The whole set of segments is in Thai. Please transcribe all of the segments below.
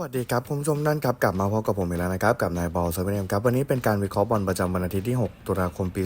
วัสดีครับคุณผู้ชมนั่นครับกลับมาพบกับผมอีกแล้วนะครับกับนายบอลเซเว่นเอ็มครับวันนี้เป็นการวิเคราะห์บอลประจำวันอาทิตย์ที่ 6 ตุลาคมปี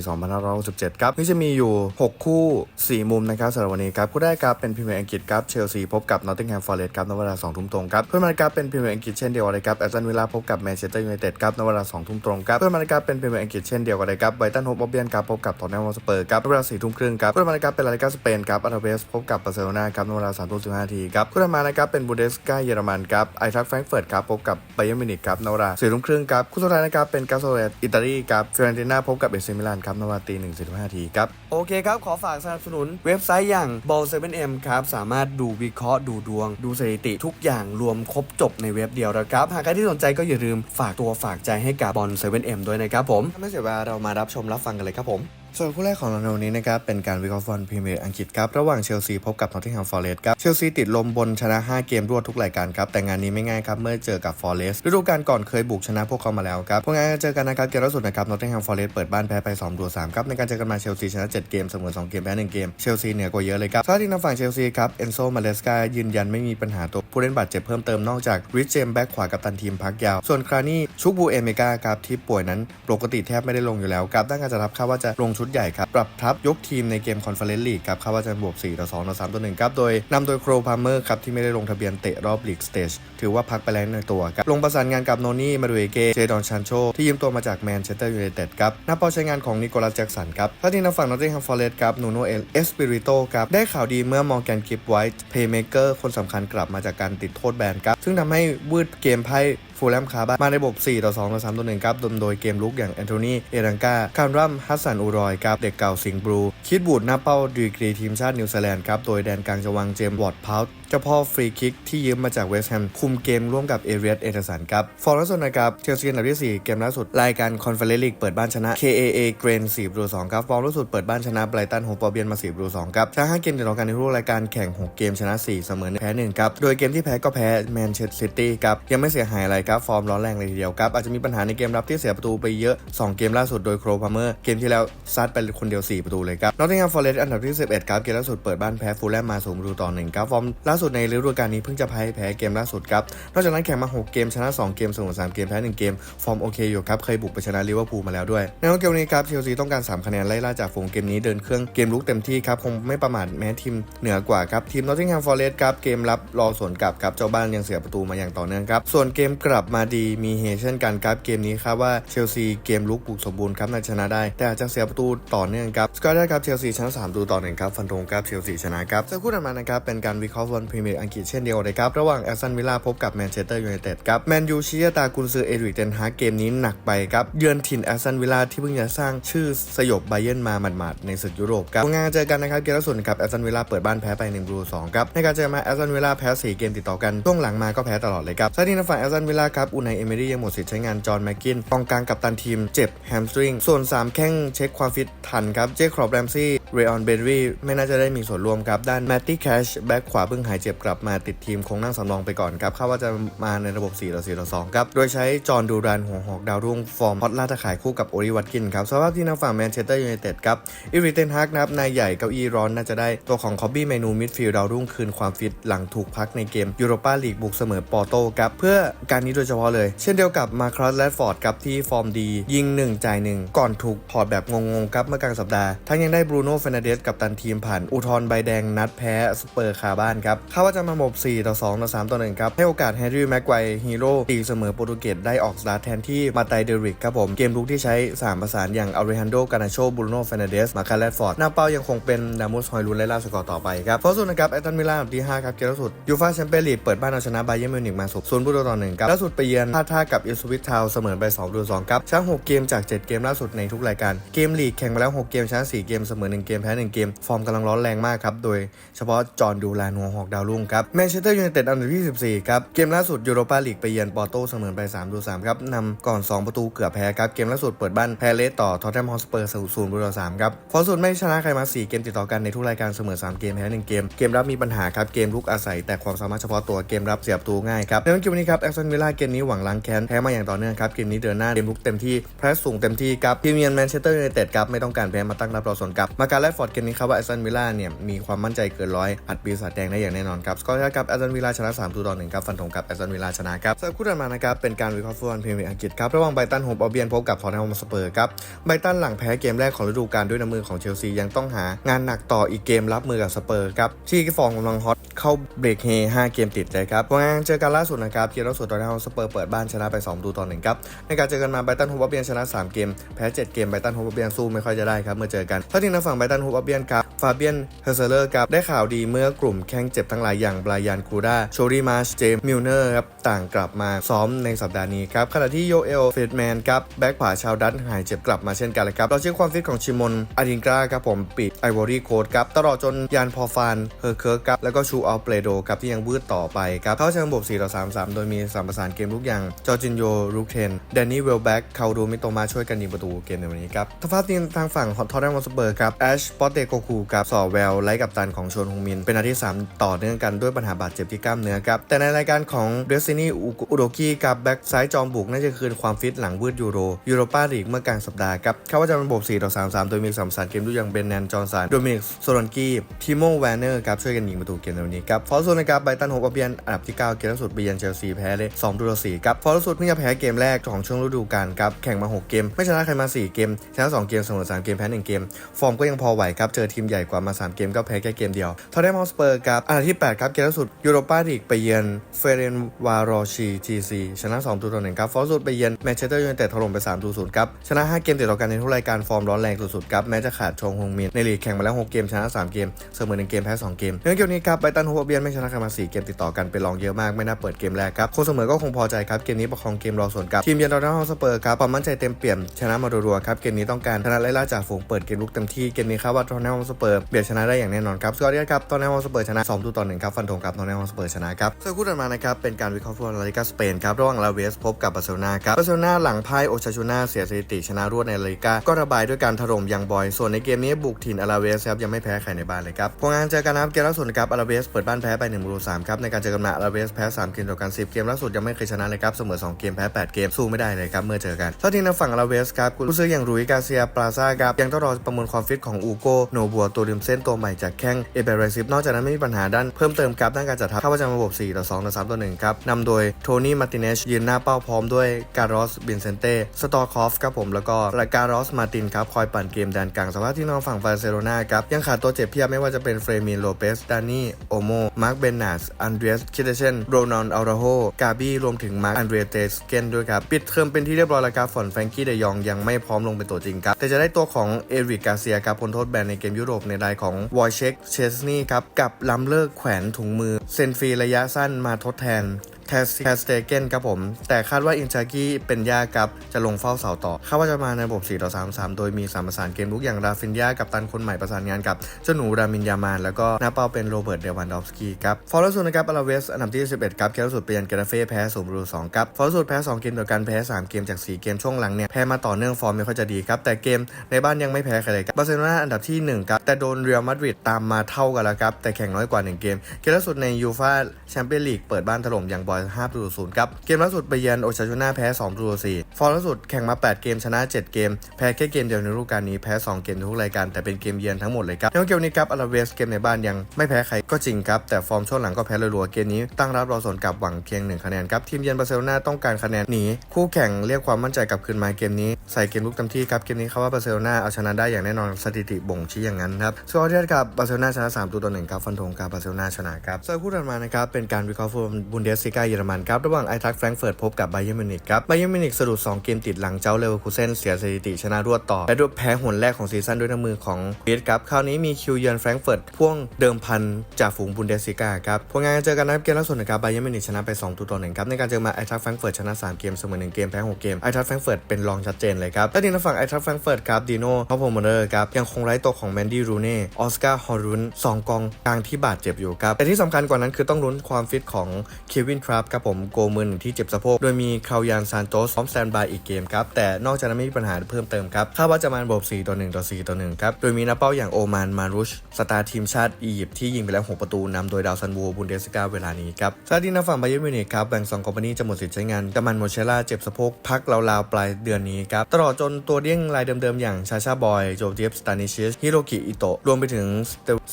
2567 ครับนี่จะมีอยู่ 6 คู่ 4 มุมนะครับสำหรับวันนี้ครับคู่แรกครับเป็นพรีเมียร์อังกฤษครับเชลซีพบกับนอตติงแฮมฟอร์เรสต์ครับในเวลา2ทุ่มตรงครับเพื่อนมันครับเป็นพรีเมียร์อังกฤษเช่นเดียวกันเลยครับแอสตันวิลล่าพบกับแมนเชสเตอร์ยูไนเต็ดครับในเวลา2ทุ่มตรงครับเพื่อนมันครับเป็นพรีเมียร์อังกฤษเช่นเดียวกันเลยครับไบรตันโฮปอบเบียนครับพบกับทอตแนมฮอสเปอร์ครับในเวลา4ทุ่มครึ่งครับเพื่อนมันครับเป็นลาลิกาสเปนครับอาราเวสพบกับบาร์เซโลนาครับในเวลา3ทุ่ม15นาทีครับคู่ต่อนมานะครับเป็นบูเดสกาเยอรมันครับไอทักแฟรงก์เฟิร์ตครับพบกับไบเยอร์มิวนิกครับในเวลา4ทุ่มครึ่งครับคู่สุดท้ายนะครับเป็นกาโซเลตอิตาลีครับฟิออเรนติน่าพบกับเอซิมิลานครับในเวลาตี1 45นาทีครับโอเคครับขอฝากสนับสนุนเว็บไซต์อย่าง ball 7 m ครับสามารถดูวิเคราะห์ดูดวง ดูสถิติทุกอย่างรวมครบจบในเว็บเดียวนะครับหากใครที่สนใจก็อย่าลืมฝากตัวฝากใจให้กับบอล 7m ด้วยนะครับผมถ้าไม่เสียเวลาเรามารับชมรับฟังกันเลยครับผม ส่วนคู่แรกของเราในวันนี้นะครับเป็นการวิเคราะห์ฟุตบอลพรีเมียร์อังกฤษครับระหว่างเชลซีพบกับนอตติงแฮมฟอร์เรสต์ครับเชลซีติดลมบนชนะ 5 เกมรวดทุกรายการครับแต่งานนี้ไม่ง่ายครับเมื่อเจอกับฟอร์เรสต์ฤดูกาลก่อนเคยบุกชนะพวกเขามาแล้วครับพวกงานเจอกันนะครับเกมล่าสุดนะครับนอตติงแฮมฟอร์เรสต์เปิดบ้านแพ้ไป2ตัว3ครับในการเจอกันมาเชลซีชนะ 7 เกมเสมอ2เกมแพ้1เกมเชลซีเหนือกว่าเยอะเลยครับสถิติทางฝั่งเชลซีครับเอนโซมาเลสกายืนยันไม่มีปัญหาตัวผู้เล่นบาดเจ็บเพิ่มเติมนอกจากริชเจมแบ็กขวากับตันทีมพักยาว ส่วนครานี่ชุกบูเอเมกาครับที่ป่วยนั้นปกติแทบไม่ได้ลงอยู่แล้วครับด้านการจะรับคาว่าจะลงชุดใหญ่ครับ ปรับทัพยกทีมในเกมคอนเฟอเรนซ์ลีกครับคาว่าจะบวก4ต่อ2ต่อ3ต่อ1ครับ โดยนำโดยโครพาร์เมอร์ครับที่ไม่ได้ลงทะเบียนเตะรอบลีกสเตจถือว่าพักไปแล้วในตัวครับ ลงประสานงานกับโนนี่ มาดูเอเก เจดอนชันโช ที่ยืมตัวมาจากแมนเชสเตอร์ยูไนเต็ดครับนับเป้าใช้งานของนิโคลัสแจ็กสันครับถ้าที่ทางฝั่งนอตติงแฮมฟอร์เรสต์ครับนูโนเอลเอสปิริโตครับได้ข่าวดีเมื่อมอร์แกนกิฟไวท์เพย์เมเกอร์คนสำคัญกลับมาจากการติดโทษแบนครับซึ่งทำให้วืดเกมไพ่ ฟูลแลมคาบ้ามาในระบบ 4 ต่อ 2 ต่อ 3 ต่อ 1 ครับโดยเกมลุกอย่างแอนโทนีเอรังกาคามรัมฮัสสันอูรอยครับเด็กเก่าสิงห์บลู คิดบูดหน้าเป้าดีกรีทีมชาตินิวซีแลนด์ครับโดยแดนกลางจะวางเจมส์วอร์ดพาวต์ เจ้าพ่อฟรีคิกที่ยืมมาจากเวสต์แฮมคุมเกมร่วมกับเอเรียสเอเดอร์สันครับฟอร์มล่าสุดนะครับเชลซีอันดับที่ 4 เกมล่าสุด รายการคอนเฟอเรนซ์ลีกเปิดบ้านชนะ KAA เกรน4ประตู2ครับฟอร์มล่าสุดเปิดบ้านชนะไบรตันโฮปอเบียนมา4ประตู2ครับชนะ5เกมติดต่อกันในรูปรายการแข่ง 6 เกมชนะ 4 เสมอแพ้1ครับโดยเกมที่แพ้ก็แพ้แมนเชสเตอร์ซิตี้ครับยังไม่เสียหายอะไรครับฟอร์มร้อนแรงเลยทีเดียวครับอาจจะมีปัญหาในเกมรับที่เสียประตูไปเยอะ 2 เกมล่าสุดโดยโครพาเมอร์เกมที่แล้วซัดไปคนเดียว 4 ประตูเลยครับนอตติงแฮมฟอร์เรสต์อันดับที่ 11ครับเกมล่าสุดเปิดบ้านแพ้ฟูลแลมมา0ประตูต่อ1ครับฟอร์มล่าสุดในฤดูกาลนี้เพิ่งจะแพ้แพ้เกมล่าสุดครับ นอกจากนั้นแข่งมา 6 เกมชนะ 2 เกมเสมอ3เกมแพ้1เกม ฟอร์มโอเคอยู่ครับ เคยบุกไปชนะลิเวอร์พูลมาแล้วด้วย ในรอบเกมนี้ครับเชลซีต้องการ 3 คะแนนไล่ล่าจากฝูงเกมนี้เดินเครื่องเกมลุกเต็มที่ครับคงไม่ประมาทแม้ทีมเหนือกว่าครับทีมนอตติงแฮมฟอร์เรสต์ครับเกมรับรอสวนกลับครับเจ้าบ้านยังเสียประตูมาอย่างต่อเนื่องครับส่วนเกมกลับมาดีมีเฮเช่นกันครับเกมนี้ครับว่าเชลซีเกมลุกบุกสมบูรณ์ครับน่าชนะได้ แต่อาจจะเสียประตูต่อเนื่องครับสกอร์ได้ครับเชลซีชนะ3ประตูต่อหนึ่งครับฟันธงครับเชลซีชนะครับส่วนคู่ถัดมานะครับเป็นการวิเคราะห์บอลพรีเมียร์อังกฤษเช่นเดียวเลยครับ ระหว่างแอสตันวิลล่าพบกับแมนเชสเตอร์ยูไนเต็ดครับแมนยูชี้ชะตากุนซือเอริกเทนฮาเกมนี้หนักไปครับ เยือนถิ่นแอสตันวิลล่าที่เพิ่งจะสร้างชื่อสยบไบเยนมาหมาดๆในศึกยุโรปครับงานเจอกันนะครับเกมล่าสุดครับแอสตันวิลล่าเปิดบ้านแพ้ไป1ประตู2ครับในการเจอมาแอสตันวิลล่าแพ้4เกมติดต่อกันช่วงหลังมาก็แพ้ตลอดเลยครับซาดินฝั่งแอสตันวิลล่าครับอูไนเอเมรี่ยังหมดสิทธิ์ใช้งานจอห์นแม็กกินกองกลางกับตันทีมเจ็บแฮมสตริงส่วน 3 แข้งเช็คความฟิตทันครับเจคครอบแรมซี่เรออนเบนรี่ไม่น่าจะได้มีส่วนร่วมครับด้านแมตตี้แคชแบ็กขวาเพิ่งหายเจ็บกลับมาติดทีมคงนั่งสำรองไปก่อนครับคาดว่าจะมาในระบบ4ต่อ4ต่อ2ครับ โดยใช้จอห์นดูรันหัวหอกดาวรุ่งฟอร์มฮอตล่าตะขายคู่กับโอริวัตกินครับสภาพที่ทางฝั่งแมนเชสเตอร์ยูไนเต็ดครับอิริเทนฮากนับนายใหญ่เก้าอี้ร้อนน่าจะได้ตัวของคอบบี้เมนูมิดฟิลด์ดาวรุ่งคืนความฟิตหลังถูกพักในเกมยูโรปาลีกบุกเสมอปอร์โตครับเพื่อการนี้โดยเฉพาะเลย เช่นเดียวกับมาครัสแรดฟอร์ดครับที่ฟอร์มดี ยิงหนึ่งจ่ายหนึ่งก่อนถูกถอดแบบงงๆครับเมื่อกลางสัปดาห์ ทั้งยังได้บรูโน่เฟรนันเดสกับตันทีมผ่านอุทธรณ์ใบแดงนัดแพ้สเปอร์คาบ้านครับคาดว่าจะมาหมบ 4 ต่อ 2 ต่อ 3 ต่อ 1 ครับ ให้โอกาสแฮร์รี่แม็กไกวฮีโร่ตีเสมอโปรตุเกสได้ออกสตาร์ทแทนที่มาไตเดริกครับผม เกมลุกที่ใช้ 3 ประสานอย่างอัลเรฮันโด กานาโชบูโนเฟนเดส มาคาแร์เลตฟอร์ด หน้าเป้ายังคงเป็นดามุสฮอยลุนไล่ล่าสกอร์ต่อไปครับเพราะสุดนะครับแอตตันมิล่าอันดับที่ 5 ครับเกมล่าสุดยูฟ่าแชมเปี้ยนลีกเปิดบ้านเอาชนะไบเยอร์มิวนิกมาสุดศูนย์ประตูต่อหนึ่งครับล่าสุดไปเยือนพลาท่ากับอิสวิตทาวเสมอไป2ประตู2ครับชนะ6เกมจาก 7 เกมล่าสุดในทุกรายการเกมลีกแข่งมาแล้ว 6 เกมชนะ4เกมเสมอ1เกมแพ้1เกมฟอร์มกำลังร้อนแรงมากครับโดยเฉพาะจอห์นดูแลนัวหอกดาวรุ่งครับแมนเชสเตอร์ยูไนเต็ดอันดับที่ 14 ครับ เกมล่าสุดยูโรปาลีกไปเยือนปอร์โตเสมอไป3ดู3ครับนำก่อน 2 ประตูเกือบแพ้ครับ เกมล่าสุดเปิดบ้านแพ้เลสต่อทอตแนมฮอสเปอร์ศูนย์ประตู3ครับฟอร์สุดไม่ชนะใครมา 4 เกมติดต่อกันในทุกรายการเสมอ 3 เกมแพ้1เกม เกมรับมีปัญหาครับ เกมลุกอาศัย แต่ความสามารถเฉพาะตัวเกมรับเสียประตูง่ายครับในวันเกมนี้ครับแอคซันวิลล่าเกมนี้หวังล้างแค้นแพ้มาอย่างต่อเนื่องครับเกมนี้เดินหน้าเกมลุกเต็มที่แพรสสูงเต็มที่ครับทีมเยือนแมนเชสเตอร์ยูไนเต็ดครับไม่ต้องการแพ้มาตั้งรับรอสนกับมาการแลดฟอร์ดเกมนี้ครับว่าแอคซันวิลล่าเนี่ยมีความมั่นใจเกินร้อยอัดปีศาจแดงได้อย่างแน่นอนครับสกอร์ที่ครับแอสตันวิลล่าชนะ3ตัวต่อ1ครับฟันธงครับแอสตันวิลล่าชนะครับสำหรับคู่ถัดมานะครับเป็นการวิเคราะห์ฟุตบอลพรีเมียร์อังกฤษครับระหว่างไบตันโฮมออเบียนพบกับทอตแนมสเปอร์ครับไบตันหลังแพ้เกมแรกของฤดูกาลด้วยน้ำมือของเชลซียังต้องหางานหนักต่ออีกเกมรับมือกับสเปอร์ครับที่ฟอร์มกำลังฮอตเข้าเบรกเฮ5เกมติดเลยครับผลงานเจอกันล่าสุดนะครับเกมล่าสุดทอตแนมสเปอร์เปิดบ้านชนะไป2ตัวต่อ1ครับในการเจอกันมาไบตันโฮมออเบียนชนะ 3 เกมแพ้ 7 เกมไบตันโฮมออเบียนสู้ไม่ค่อยจะได้ครับเมื่อเจอกันถ้าทีมทางฝั่งไบตันโฮมออเบียนครับ ฟาเบียนเฮอร์เซเลอร์ครับได้ข่าวดีเมื่อกลุ่มแข้งเจ็บทั้งหลายอย่างบรายานคูด้าโชรีมาชเจมมิลเนอร์ครับต่างกลับมาซ้อมในสัปดาห์นี้ครับขณะที่โยเอลเฟดแมนครับแบ็กขวาชาวดัตหายเจ็บกลับมาเช่นกันเลยครับเราเช็คความฟิตของชิมอนอาดินกราครับผมปิดไอวอรี่โคดครับตลอดจนยานพอฟานเฮอร์เคิร์กครับแล้วก็ชูอัลเปรโดครับที่ยังวืดต่อไปครับเข้าเชิงระบบ4ต่อ3 3 โดยมีสามประสานเกมลูกอย่างจอร์จินโยลูกเทนแดนนี่เวลแบ็กคาดูมิโตมาช่วยกันยิงประตูเกมในวันนี้ครับทางฝั่งทีมทางฝั่งของทอร์เรนมอสเบอร์ครับแอชปอตเตโกคูครับสอแวลไลท์กับตันของโชนฮงมิน เป็นนัดที่ 3 ต่อเนื่องกันด้วยปัญหาบาดเจ็บที่กล้ามเนื้อครับ แต่ในรายการของเดซินี่อุโดกิกับแบ็กซ้ายจอมบุกน่าจะคืนความฟิตหลังวืดยูโรยูโรปาลีกเมื่อกลางสัปดาห์ครับเขาว่าจะเป็นระบบ4ต่อ3 3 โดยมีสามสารเกมด้วยอย่างเบนแนนจอร์สันโดมินิกโซลอนกี้ทิโมแวนเนอร์ครับช่วยกันยิงประตูเกมในวันนี้ครับฟอร์ซูนะครับไบตันโฮปเบียนอันดับที่ 9 เกมล่าสุดเบียนเชลซีแพ้เลย2ตัวต่อ4ครับฟอร์ซูเพิ่งจะแพ้เกมแรกของช่วงฤดูกาลครับแข่งมา 6 เกม ไม่ชนะใครมา 4 เกมชนะ2เกมเสมอ3เกมแพ้1เกมฟอร์มก็ยังพอไหวครับเจอทีมใหญ่กว่ามา 3 เกมก็แพ้แค่เกมเดียวทอร์เรนมอสเปอร์ครับอันดับที่ 8 ครับ เกมล่าสุดยูโรปาลีกไปเยือนเฟเรนวารอชีทีซีชนะ2ตัวต่อ1ครับฟอร์ซูไปเยือนแมนเชสเตอร์ยูไนเต็ดถล่มไป3ตัว0ครับชนะ 5 เกมติดต่อกันในทุกรายการฟอร์มร้อนแรงสุดๆครับแม้จะขาดชงฮงมินในลีกแข่งมาแล้ว 6 เกมชนะ 3 เกมเสมอ1เกมแพ้ 2 เกมในเกมนี้ครับไบตันโฮเบียนไม่ชนะใครมา4เกมติดต่อกันไปลองเยอะมากไม่น่าเปิดเกมแรกครับคนเสมอก็คงพอใจครับเกมนี้ประคองเกมรอส่วนกับทีมเยือนดอร์ทมสเปอร์ครับความมั่นใจเต็มเปี่ยมชนะมารัวๆครับเกมนี้ต้องการชนะไล่ล่าจาฝูงเปิดเกมลุกเต็มที่เกมนี้ครับว่าทอร์เนมสเปอร์เบียดชนะได้อย่างแน่นอนครับสกอร์เดียครับทอร์เนมสเปอร์ชนะ2ตัวต่อ1ครับฟันธงครับทอร์เนมสเปอร์ชนะครับส่วนคู่ถัดมานะครับเป็นการวิเคราะห์ฟุตบอลลาลิกาสเปนครับระหว่างลาเวสพบกับบาร์เซโลนาครับบาร์เซโลนาหลังพ่ายโอชาชูนาเสียสถิติชนะรวดในลาลิกาก็ระบายด้วยการถล่มยังบอย ส่วนในเกมนี้บุกถิ่นอาราเวสครับยังไม่แพ้ใครในบ้านเลยครับผลงานเจอกันนะครับเกมล่าสุดครับอาราเวสเปิดบ้านแพ้ไป1ประตู3ครับในการเจอกันมาอาราเวสแพ้3เกมต่อกัน10 เกมล่าสุดยังไม่เคยชนะเลยครับเสมอ 2 เกมแพ้ 8 เกมสู้ไม่ได้เลยครับเมื่อเจอกันเท่าที่ทางฝั่งอาราเวสครับผู้ซื้ออย่างรุยกาเซียปราซาครับยังต้องรอประเมินความฟิตของอูโกโนบัวตัวริมเส้นตัวใหม่จากแข้งเอเบเรซิฟนอกจากนั้นไม่มีปัญหาด้านเพิ่มเติมครับด้านการจัดทัพเข้าประจำระบบ4ต่อ2ต่อ3ต่อ1ครับนำโดยโทนี่มาร์ติเนชยืนหน้าเป้าพร้อมด้วยการอสบินเซนเต้สตอร์คอฟครับผมแล้วก็ราการอสมาตินครับคอยปั่นเกมแดนกลางสภาพที่น้องฝั่งบาร์เซโลนาครับยังขาดตัวเจ็บเพียบไม่ว่าจะเป็นเฟรมินโลเปสดานี่โอโมมาร์คเบนนาสอันเดรสคิเดเชนโรนอนอัลราโฮกาบี้รวมถึงมาร์คอันเดรเตสเกนด้วยครับปิดเทอมเป็นที่เรียบร้อยแล้วครับฝนแฟรงกี้เดยองยังไม่พร้อมลงเป็นตัวจริงครับแต่จะได้ตัวของเอริกกาเซียครับพ้นโทษแบนในเกมยุโรปในรายของวอยเชคเชสนีครับกับล้ำเลิกแขวนถุงมือ เซนฟรีระยะสั้นมาทดแทน แคสแคสเตเกนครับผม แต่คาดว่าอินชากิเป็นยากับจะลงเฝ้าเสาต่อคาดว่าจะมาในระบบ 4 ต่อ 3 3 โดยมีสามประสานเกมลุกอย่างราฟินยากับตันคนใหม่ประสานงานกับเจ้าหนูรามินยามาน แล้วก็นาเปาเป็นโรเบิร์ตเดวันดอฟสกี้ครับฟอร์ลสุดนะครับอาราเวสอันดับที่ 11ครับแคลสุดเปลี่ยนเกราเฟ่แพ้ศูนย์รูสองครับฟอร์ลสุดแพ้ 2 เกมต่อกันแพ้ 3 เกมจาก 4 เกมช่วงหลังเนี่ยแพ้มาต่อเนื่องฟอร์มไม่ค่อยจะดีครับแต่เกมในบ้านยังไม่แพ้ใครเลยครับบาร์เซโลนาอันดับที่1ครับแต่โดนเรอัลมาดริดตามมาเท่ากันแล้วครับแต่แข่งน้อยกว่า 1 เกมเกมล่าสุดในยูฟ่าแชมเปี้ยนลีกเปิดบ้านถล่มอย่างบอย5ประตูศูนย์ครับ เกมล่าสุดไปเยือนโอชาชูน่าแพ้2ประตู4ฟอร์มล่าสุดแข่งมา 8 เกมชนะ 7 เกม แพ้แค่เกมเดียวในฤดูกาลนี้แพ้ 2 เกมทุกรายการแต่เป็นเกมเยือนทั้งหมดเลยครับในเกมนี้ครับอาราเวสเกมในบ้านยังไม่แพ้ใครก็จริงครับแต่ฟอร์มช่วงหลังก็แพ้รัวๆเกมนี้ตั้งรับรอสวนกลับหวังเพียงหนึ่งคะแนนครับทีมเยือนบาร์เซโลนาต้องการคะแนนหนีคู่แข่งเรียกความมั่นใจกลับคืนมาเกมนี้ใส่เกมลุกเต็มที่ครับเกมนี้เขาว่าบาร์เซโลนาเอาชนะได้อย่างแน่นอนสถิติบ่งชี้อย่างนั้นครับสกอร์ที่กับบาร์เซโลนาชนะ3ตัวต่อ1ครับฟันธงกับบาร์เซโลนาชนะครับส่วนคู่ถัดมานะครับเป็นการวิเคราะห์ฟุตบอลบุนเดสซิก้าเยอรมันครับระหว่างไอทักแฟรงก์เฟิร์ตพบกับไบเยอร์มิวนิกครับไบเยอร์มิวนิกสะดุด2เกมติดหลังเจ้าเลเวอร์คูเซนเสียสถิติชนะรวดต่อ และด้วยแพ้หนแรกของซีซั่นด้วยน้ำมือของเบีสครับคราวนี้มีคิวเยือนแฟรงก์เฟิร์ตพ่วงเดิมพันจากฝูงบุนเดสซิก้าครับผลงานการเจอกันนะครับเกมล่าสุดนะครับไบเยอร์มิวนิกชนะไป2ตัวต่อ1ครับในการเจอมาไอทักแฟรงก์เฟิร์ตชนะ3เกมเสมอ1เกมแพ้6เกมไอทักแฟรงก์เฟิร์ตเป็นรองชัดเจนเลยครับแต่ทีมฝั่งไอทักแฟรงก์เฟิร์ตครับดีโน่ท็อปโฮมเดอร์ครับยังคงไร้ตัวของแมนดี้รูเน่ออสการ์ฮอรุนสองกองกลางที่บาดเจ็บอยู่ครับแต่ที่สำคัญกว่านั้นคือต้องลุ้นความฟิตของเควินทรัรับครับผมโกมือนที่เจ็บสะโพก โดยมีคาวยานซานโตสพร้อมสแตนบายอีกเกมครับ แต่นอกจากนั้นไม่มีปัญหาเพิ่มเติมครับคาดว่าจะมาระบบ4ต่อ1ต่อ4ต่อ1ครับ โดยมีนักเป้าอย่างโอมานมารุชสตาร์ทีมชาติอียิปต์ที่ยิงไปแล้ว 6 ประตูนำโดยดาวซันบูบุนเดสกาเวลานี้ครับซาดินาฝั่งไบเยอร์มิวนิกครับแบ่งสองคอมพานีจะหมดสิทธิ์ใช้งานกามันโมเชล่าเจ็บสะโพกพักราวๆปลายเดือนนี้ครับตลอดจนตัวเด้งรายเดิมๆอย่างชาชาบอยโจเจฟสตานิชิสฮิโรกิอิโตะรวมไปถึง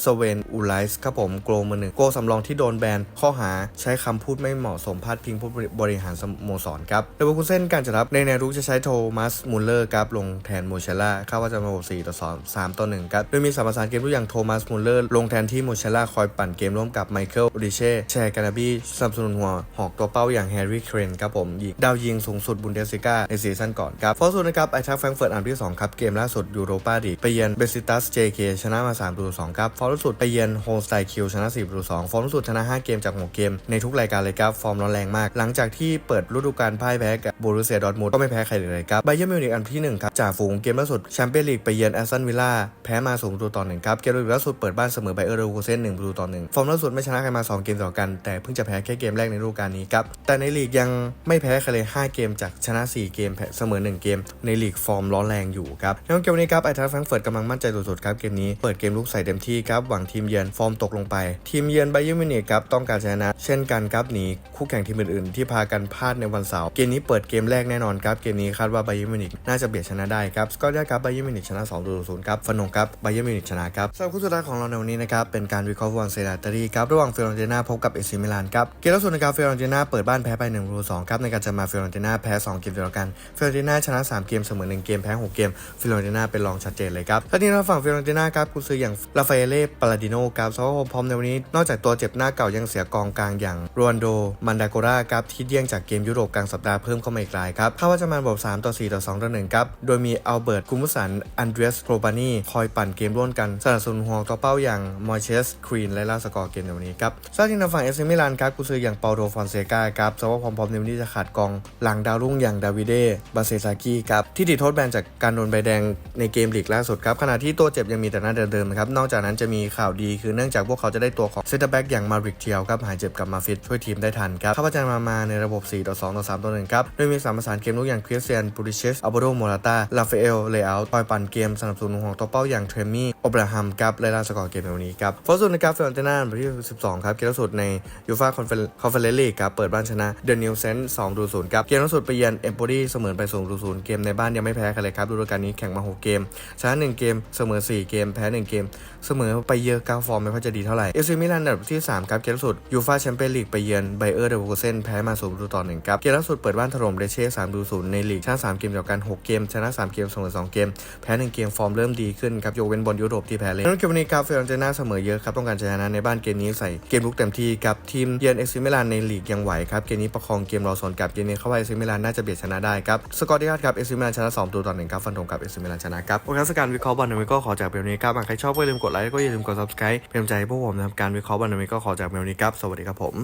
สเวนอูไลส์ครับผมโกลมือหนึ่งโกสำรองที่โดนแบนข้อหาใช้คำพูดไม่เหมาะสมพาดพิงผู้บริหารสโมสรครับเลเวอร์คูเซ่นการจัดรับในแนวรุกจะใช้โทมัสมูลเลอร์ครับลงแทนโมเชล่าคาดว่าจะมาระบบ4ต่อ2 3ต่อ1ครับโดยมีสามประสานเกมทุกอย่างโทมัสมูลเลอร์ลงแทนที่โมเชล่าคอยปั่นเกมร่วมกับไมเคิลริเช่แชร์กานาบีสนับสนุนหัวหอกตัวเป้าอย่างแฮร์รี่เครนครับผมดาวยิงสูงสุดบุนเดสซิก้าในซีซั่นก่อนครับฟอร์ซูนะครับไอทักแฟรงเฟิร์ตอันที่2ครับเกมล่าสุดยูโรปาดีไปเยือนเบซิตัสเจเคชนะมา3ประตู2ครับฟอร์มล่าสุดไปเยือนโฮสไตคิวชนะ4ประตู2ฟอร์มสุดชนะ 5 เกมจาก 6 เกมในทุกรายการเลยครับฟอร์มร้อนแรงมาก หลังจากที่เปิดฤดูกาลพ่ายแพ้กับบูรุเซียดอร์ทมุนด์ก็ไม่แพ้ใครเลยครับไบเยอร์มิวนิกอันที่ 1 ครับจ่าฝูงเกมล่าสุดแชมเปี้ยนลีกไปเยือนแอสตันวิลล่าแพ้มาสูงประตูต่อ1ครับเกมล่าสุดเปิดบ้านเสมอไบเออร์เลเวอร์คูเซ่น1ประตูต่อ1ฟอร์มล่าสุดไม่ชนะใครมา 2 เกมต่อกัน แต่เพิ่งจะแพ้แค่เกมแรกในฤดูกาลนี้ครับแต่ในลีกยังไม่แพ้ใครเลย5เกมจากชนะ 4 เกมแพ้เสมอ 1 เกม ในลีกฟอร์มร้อนแรงอยู่ครับในเกมนี้ครับไอทัสแฟรงเฟิร์ตกำลังมั่นใจสุดๆครับเกมนี้เปิดเกมลุกใส่เต็มที่ครับหวังทีมเยือนฟอร์มตกลงไป ทีมเยือนไบเยอร์มิวนิกครับต้องการชนะ เช่นกันครับหนีคู่แข่งทีมอื่นๆ ที่พากันพลาดในวันเสาร์เกมนี้เปิดเกมแรกแน่นอนครับเกมนี้คาดว่าไบเยอร์มิวนิกน่าจะเบียดชนะได้ครับสกอร์ได้ครับไบเยอร์มิวนิกชนะ2 0ครับฟันงครับไบเยอร์มิวนิกชนะครับสำหรับคู่สุดท้ายของเราในวันนี้นะครับเป็นการวิเคราะห์ฟุตบอลเซราตารีครับระหว่างเฟรนติน่าพบกับเอซิมิลานครับเกมล่าสุดนะครับเฟรนติน่าเปิดบ้านแพ้ไป1รู2ครับในการจะมาเฟรนติน่าแพ้ 2 เกมติดต่อกันเฟรนติน่าชนะ 3 เกมเสมอ1เกมแพ้ 6 เกมเฟรนติน่าเป็นรองชัดเจนเลยครับทีนี้เราฝั่งเฟรนติน่าครับกุซืออย่างลาฟาเอเล่ปาลาดิโนครับสำหรับควาพร้อมในวันนี้นอกจากตัวเจ็บหน้าเก่ายังเสียกองกลางอย่างโรนโดมันดาโกราครับที่เดี่ยงจากเกมยุโรปกลางสัปดาห์เพิ่มเข้ามาอีกรายครับคาดว่าจะมาระบบ3ต่อ4ต่อ2ต่อ1ครับ โดยมีอัลเบิร์ตกุมุสัน อันเดรสโครบานีคอยปั่นเกมร่วมกันสนับสนุนหัวตัวเป้าอย่างมอยเชสครีนและล่าสกอร์เกมในวันนี้ครับซาทีนฝั่งเอซิมิลานครับกุซืออย่างเปาโดฟอนเซกาครับสำหรับความพร้อมในวันนี้จะขาดกอง หลังดาวรุ่งอย่างดาวิเดบาเซซากิครับที่ติดโทษแบนจากการโดนใบแดงในเกมลีกล่าสุดครับขณะที่ตัวเจ็บยังมีแต่หน้าเดิมๆนะครับนอกจากนั้นจะมีข่าวดีคือเนื่องจากพวกเขาจะได้ตัวของเซนเตอร์แบ็กอย่างมาริกเทียวครับหายเจ็บกลับมาฟิตช่วยทีมได้ทันครับข้าพเจ้ามามาในระบบ 4 ต่อ 2 ต่อ 3 ต่อ 1 ครับ โดยมีสามประสานเกมลูกอย่างคริสเตียนปูริเชสอัลโบโดโมราตาลาฟเอลเลอาคอยปั่นเกมสนับสนุนของตัวเป้าอย่างเทรมี่โอบราฮัมครับและล่าสกอร์เกมในวันนี้ครับฟอร์ซูนนะครับเฟรนติน่าที่ 12 ครับ เกมล่าสุดในยูฟ่าคอนเฟอเรนซ์ลีกครับเปิดบ้านชนะเดนิวเซน2ดู0ครับเกมล่าสุดไปเยือนเอมโปรีเสมอไป0ดู0เกมในบ้านยังไม่แพ้ใครเลยครับฤดูกาลนี้แข่งมา 6 เกมชนะ1เกมเสมอ 4 เกม แพ้ 1 เกม เสมอไปเยอะก้าฟอร์มไม่ค่อยจะดีเท่าไหร่เอซิมิลันอันดับที่3ครับเกมล่าสุดยูฟ่าแชมเปี้ยนลีกไปเยือนไบเออร์เดวูเซนแพ้มา0ประตูต่อ1ครับเกมล่าสุดเปิดบ้านถล่มเรเช่3ดู0ในลีกชนะ3เกมเดียวกัน6เกม ชนะ3เกมเสมอ2เกม แพ้1เกมฟอร์มเริ่มดีขึ้นครับยกเว้นบอลยุโรปที่แพ้เลยนั่นเกมวันนี้ครับเฟรนเจน่าเสมอเยอะครับต้องการชนะในบ้านเกมนี้ใส่เกมลุกเต็มที่กับทีมเยือนเอซิมิลันในลีกยังไหวครับเกมนี้ประคองเกมรอสนกับเกมนี้เข้าไปเอซิมิลันน่าจะเบียดชนะได้ครับสกอร์ที่คาดครับเอซิมิลันชนะ2ตัวต่อ1ครับฟันธงกับเอซิมิลันชนะครับโอเคสการวิเคราะห์บอลในวันก็ขอจากเบลนี้ครับหากใครชอบก็อย่าลืมกดไลค์ก็อย่าลืมกด subscribe เป็นกำลังใจให้พวกผมนะครับการวิเคราะห์บอลในวันก็ขอจากเบลนี้ครับสวัสดีครับผม